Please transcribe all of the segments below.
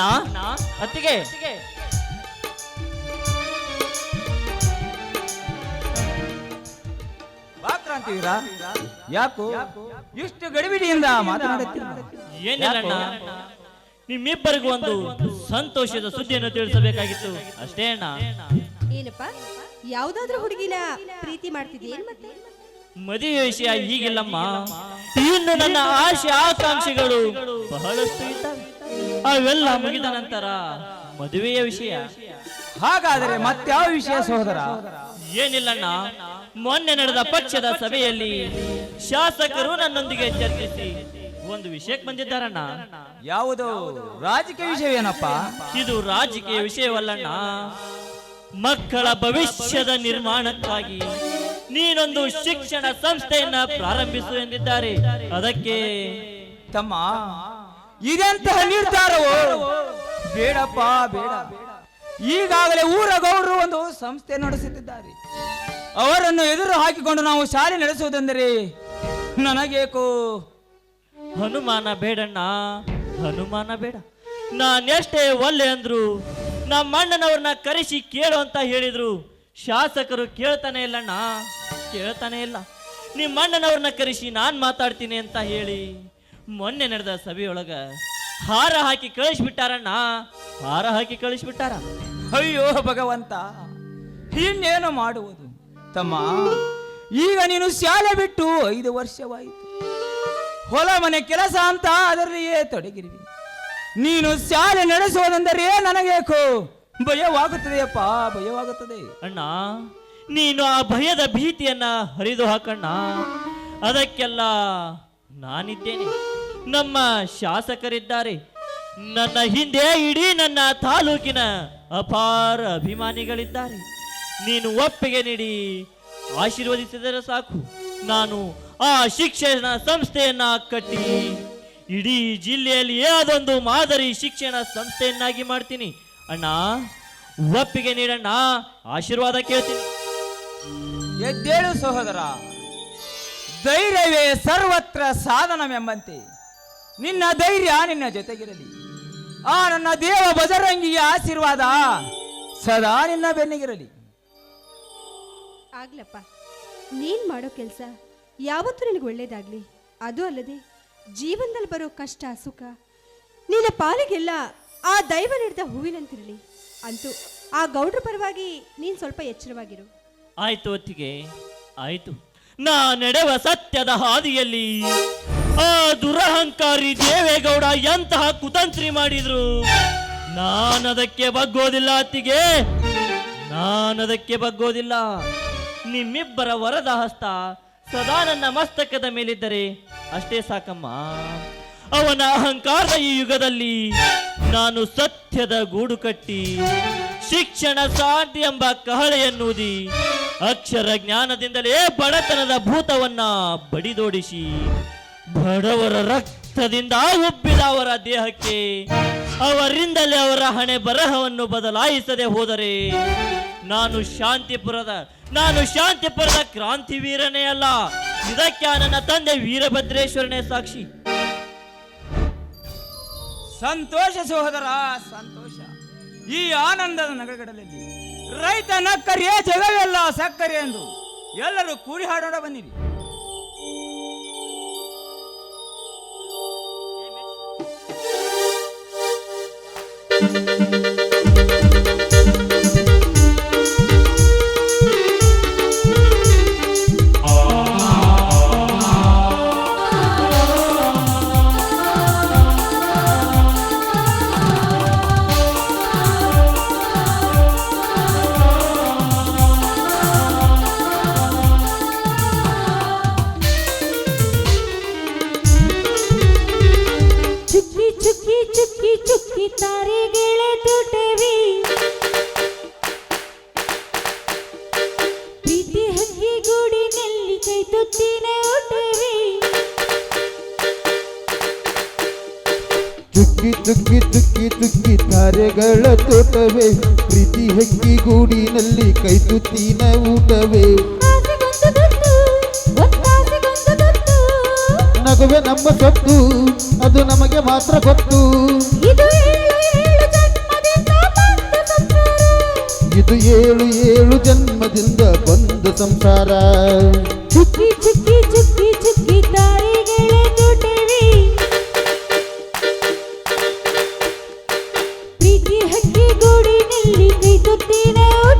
ಅಣ್ಣ? ಅತ್ತಿಗೆ. ಕ್ರಾಂತಿವೀರ ಯಾಕೋ? ಇಷ್ಟು ಗಡಿಬಿಡಿಯಿಂದ ಮಾತನಾಡುತ್ತೀರ ಏನಿಲ್ಲ ಅಣ್ಣ. ನಿಮ್ಮಿಬ್ಬರಿಗೂ ಒಂದು ಸಂತೋಷದ ಸುದ್ದಿಯನ್ನು ತಿಳಿಸಬೇಕಾಗಿತ್ತು. ಅಷ್ಟೇ ಅಣ್ಣ. ಏನಪ್ಪ? ಯಾವ್ದಾದ್ರೂ ಹುಡುಗಿನ ಪ್ರೀತಿ ಮಾಡ್ತಿದ್ಯೇನ್ ಮತ್ತೆ? ಮದುವೆ ವಿಷಯ ಈಗಿಲ್ಲಮ್ಮ ಇನ್ನು ನನ್ನ ಆಶೆ ಆಕಾಂಕ್ಷೆಗಳು ಬಹಳಷ್ಟು ಇದ್ದಾವೆ. ಅವೆಲ್ಲ ಮುಗಿದ ನಂತರ ಮದುವೆಯ ವಿಷಯ. ಹಾಗಾದರೆ ಮತ್ಯಾವ ವಿಷಯ ಸಹೋದರ? ಏನಿಲ್ಲಣ್ಣ ಮೊನ್ನೆ ನಡೆದ ಪಕ್ಷದ ಸಭೆಯಲ್ಲಿ ಶಾಸಕರು ನನ್ನೊಂದಿಗೆ ಚರ್ಚಿಸಿ ಒಂದು ವಿಷಯಕ್ಕೆ ಬಂದಿದ್ದಾರಣ್ಣ. ಯಾವುದು? ರಾಜಕೀಯ ವಿಷಯವೇನಪ್ಪ? ಇದು ರಾಜಕೀಯ ವಿಷಯವಲ್ಲಣ್ಣ. ಮಕ್ಕಳ ಭವಿಷ್ಯದ ನಿರ್ಮಾಣಕ್ಕಾಗಿ ನೀನೊಂದು ಶಿಕ್ಷಣ ಸಂಸ್ಥೆಯನ್ನ ಪ್ರಾರಂಭಿಸು ಎಂದಿದ್ದಾರೆ. ಅದಕ್ಕೆ ತಮ್ಮ ಇದೆಂತಹ ನಿರ್ಧಾರವು? ಬೇಡಪ್ಪ ಬೇಡ. ಈಗಾಗಲೇ ಊರ ಗೌಡರು ಒಂದು ಸಂಸ್ಥೆ ನಡೆಸುತ್ತಿದ್ದಾರೆ. ಅವರನ್ನು ಎದುರು ಹಾಕಿಕೊಂಡು ನಾವು ಶಾಲೆ ನಡೆಸುವುದೆಂದರೆ ನನಗೇಕು? ಹನುಮಾನ ಬೇಡಣ್ಣ ಹನುಮಾನ ಬೇಡ. ನಾನೆಷ್ಟೇ ಒಲ್ಲೆ ಅಂದ್ರು ನಮ್ಮ ಅಣ್ಣನವ್ರನ್ನ ಕರೆಸಿ ಕೇಳು ಅಂತ ಹೇಳಿದ್ರು. ಶಾಸಕರು ಕೇಳ್ತಾನೆ ಇಲ್ಲಣ್ಣ ಕೇಳ್ತಾನೆ ಇಲ್ಲ. ನಿಮ್ಮ ಅಣ್ಣನವ್ರನ್ನ ಕರೆಸಿ ನಾನು ಮಾತಾಡ್ತೀನಿ ಅಂತ ಹೇಳಿ. ಮೊನ್ನೆ ನಡೆದ ಸಭೆಯೊಳಗ ಹಾರ ಹಾಕಿ ಕಳಿಸ್ಬಿಟ್ಟಾರಣ್ಣ. ಹಾರ ಹಾಕಿ ಕಳಿಸ್ಬಿಟ್ಟಾರ? ಅಯ್ಯೋ ಭಗವಂತ ಇನ್ನೇನು ಮಾಡುವುದು? ತಮ್ಮ ಈಗ ನೀನು ಶಾಲೆ ಬಿಟ್ಟು ಐದು ವರ್ಷವಾಯಿತು. ಹೊಲ ಮನೆ ಕೆಲಸ ಅಂತ ಅದರಲ್ಲಿಯೇ ತೊಡಗಿರುವಿ. ನೀನು ಶಾಲೆ ನಡೆಸುವುದೆಂದರೆ ನನಗೇಕೋ ಭಯವಾಗುತ್ತದೆಯಪ್ಪ ಭಯವಾಗುತ್ತದೆ. ಅಣ್ಣ ನೀನು ಆ ಭಯದ ಭೀತಿಯನ್ನ ಹರಿದು ಹಾಕಣ್ಣ. ಅದಕ್ಕೆಲ್ಲ ನಾನಿದ್ದೇನೆ. ನಮ್ಮ ಶಾಸಕರಿದ್ದಾರೆ. ನನ್ನ ಹಿಂದೆ ಇಡೀ ನನ್ನ ತಾಲೂಕಿನ ಅಪಾರ ಅಭಿಮಾನಿಗಳಿದ್ದಾರೆ. ನೀನು ಒಪ್ಪಿಗೆ ನೀಡಿ, ಆಶೀರ್ವದಿಸಿದರೆ ಸಾಕು. ನಾನು ಆ ಶಿಕ್ಷಣ ಸಂಸ್ಥೆಯನ್ನ ಕಟ್ಟಿ, ಇಡೀ ಜಿಲ್ಲೆಯಲ್ಲಿ ಅದೊಂದು ಮಾದರಿ ಶಿಕ್ಷಣ ಸಂಸ್ಥೆಯನ್ನಾಗಿ ಮಾಡ್ತೀನಿ. ಅಣ್ಣ, ಒಪ್ಪಿಗೆ ನೀಡಣ್ಣ, ಆಶೀರ್ವಾದ ಕೇಳ್ತೀನಿ. ಎದ್ದೇಳು ಸಹೋದರ, ಧೈರ್ಯವೇ ಸರ್ವತ್ರ ಸಾಧನವೆಂಬಂತೆ. ನಿನ್ನ ಧೈರ್ಯ ನಿನ್ನ ಜೊತೆಗಿರಲಿ. ಆ ನನ್ನ ದೇವ ಬಜರಂಗಿಯ ಆಶೀರ್ವಾದ ಸದಾ ನಿನ್ನ ಬೆನ್ನಿಗಿರಲಿ. ಆಗ್ಲಪ್ಪ. ನೀನ್ ಮಾಡೋ ಕೆಲಸ ಯಾವತ್ತೂ ನಿನಗೆ ಒಳ್ಳೇದಾಗ್ಲಿ. ಅದು ಅಲ್ಲದೆ ಜೀವನದಲ್ಲಿ ಬರೋ ಕಷ್ಟ ಸುಖ ನಿನ್ನ ಪಾಲಿಗೆಲ್ಲ ಆ ದೈವ ನೀಡಿದ ಹೂವಿನಂತಿರಲಿ. ಅಂತೂ ಆ ಗೌಡ್ರ ಪರವಾಗಿ ನೀನ್ ಸ್ವಲ್ಪ ಎಚ್ಚರವಾಗಿರು. ಆಯ್ತು ಹೊತ್ತಿಗೆ ಆಯ್ತು. ನಾ ನಡೆವ ಸತ್ಯದ ಹಾದಿಯಲ್ಲಿ. ಆ ದುರಹಂಕಾರಿ ದೇವೇಗೌಡ ಎಂತಹ ಕುತಂತ್ರಿ ಮಾಡಿದ್ರು? ನಾನದಕ್ಕೆ ಬಗ್ಗೋದಿಲ್ಲ ಅತ್ತಿಗೆ. ನಾನದಕ್ಕೆ ಬಗ್ಗೋದಿಲ್ಲ. ನಿಮ್ಮಿಬ್ಬರ ವರದ ಹಸ್ತ ಸದಾ ನನ್ನ ಮಸ್ತಕದ ಮೇಲಿದ್ದರೆ ಅಷ್ಟೇ ಸಾಕಮ್ಮ. ಅವನ ಅಹಂಕಾರದ ಈ ಯುಗದಲ್ಲಿ ನಾನು ಸತ್ಯದ ಗೂಡು ಕಟ್ಟಿ ಶಿಕ್ಷಣ ಶಾಂತಿ ಎಂಬ ಕಹಳೆಯನ್ನುದಿ ಅಕ್ಷರ ಜ್ಞಾನದಿಂದಲೇ ಬಡತನದ ಭೂತವನ್ನ ಬಡಿದೋಡಿಸಿ ಬಡವರ ರಕ್ತದಿಂದ ಉಬ್ಬಿದ ಅವರ ದೇಹಕ್ಕೆ ಅವರಿಂದಲೇ ಅವರ ಹಣೆ ಬರಹವನ್ನು ಬದಲಾಯಿಸದೆ ಹೋದರೆ ನಾನು ಶಾಂತಿಪುರದ ನಾನು ಶಾಂತಿಪುರದ ಕ್ರಾಂತಿ ವೀರನೇ ಅಲ್ಲ. ಇದಕ್ಕೆ ನನ್ನ ತಂದೆ ವೀರಭದ್ರೇಶ್ವರನೇ ಸಾಕ್ಷಿ. ಸಂತೋಷ ಸಹೋದರ, ಸಂತೋಷ. ಈ ಆನಂದದ ನಗರಗಳಲ್ಲಿ ರೈತ ನಕ್ಕರಿಯೇ ಜಗವೆಲ್ಲ ಸಕ್ಕರೆ ಎಂದು ಎಲ್ಲರೂ ಕೂಡಿ ಹಾಡೋಣ ಬನ್ನಿರಿ. ಚುಕ್ಕಿ ಚುಕ್ಕಿ ಚುಕ್ಕಿ ಚುಕ್ಕಿ ತಾರೆಗಳ ತೋಟವೇ. ಪ್ರೀತಿ ಹಕ್ಕಿ ಗೂಡಿನಲ್ಲಿ ಕೈ ತುತ್ತಿನ ಊಟವೇ ನಗುವೆ ನಮ್ಮ ಸೊತ್ತು ಅದು ನಮಗೆ ಮಾತ್ರ ಗೊತ್ತು. ಇದು ಏಳು ಏಳು ಜನ್ಮದಿಂದ ಬಂದ ಸಂಸಾರ. ಚುಕ್ಕಿ ಗೂಡಿನಲ್ಲಿ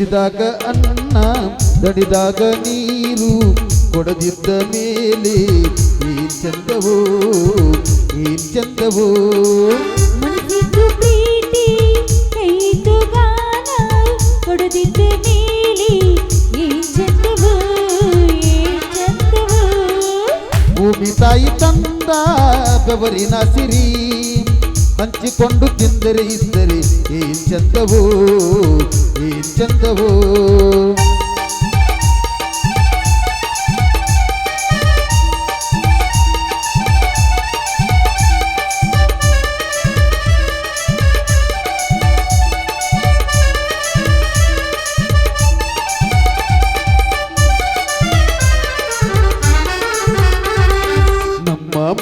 ಹಸಿದಾಗ ಅನ್ನ ದಡಿದಾಗ ನೀರು ಕೊಡದಿದ್ದ ಮೇಲೆ ಈ ಚಂದವೋ ಈ ಚಂದವೋ. ಪ್ರೀತಿ ಕೊಡದಿದ್ದ ಮೇಲೆ ಚಂದವು ಭೂಮಿ ತಾಯಿ ತಂದ ಬೆವರಿನ ಸಿರಿ ಹಂಚಿಕೊಂಡು ತಿಂದರೆ ಇದ್ದರೆ ಏನ್ ಚಂದವೋ ಏನ್ ಚಂದವೋ.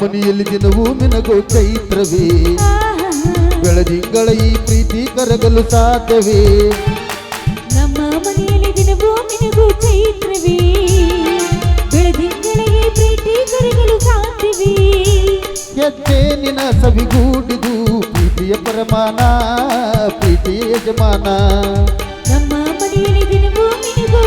ಮನೆಯಲ್ಲಿ ದಿನವೂ ಮಿನಗೋ ಚೈತ್ರವೇ. ಬೆಳದಿಂಗಳ ಈ ಪ್ರೀತಿ ಕರಗಲು ಸಾಧ್ಯವೇ? ನಮ್ಮ ಮನೆಯಲ್ಲಿ ದಿನವೂ ನಿನಗೂ ಚೈತ್ರವೇ? ಬೆಳದಿಂಗಳಿಗೆ ಪ್ರೀತಿ ಕರಗಲು ಸಾಧ್ಯವೇ? ಹೆಜ್ಜೆ ನಿನ ಸವಿಗೂಡಿದು ಪ್ರೀತಿಯ ಪರಮಾನ ಪ್ರೀತಿಯ ಯಜಮಾನ. ನಮ್ಮ ಮನೆಯಲ್ಲಿ ದಿನವೂ ನಿನಗೂ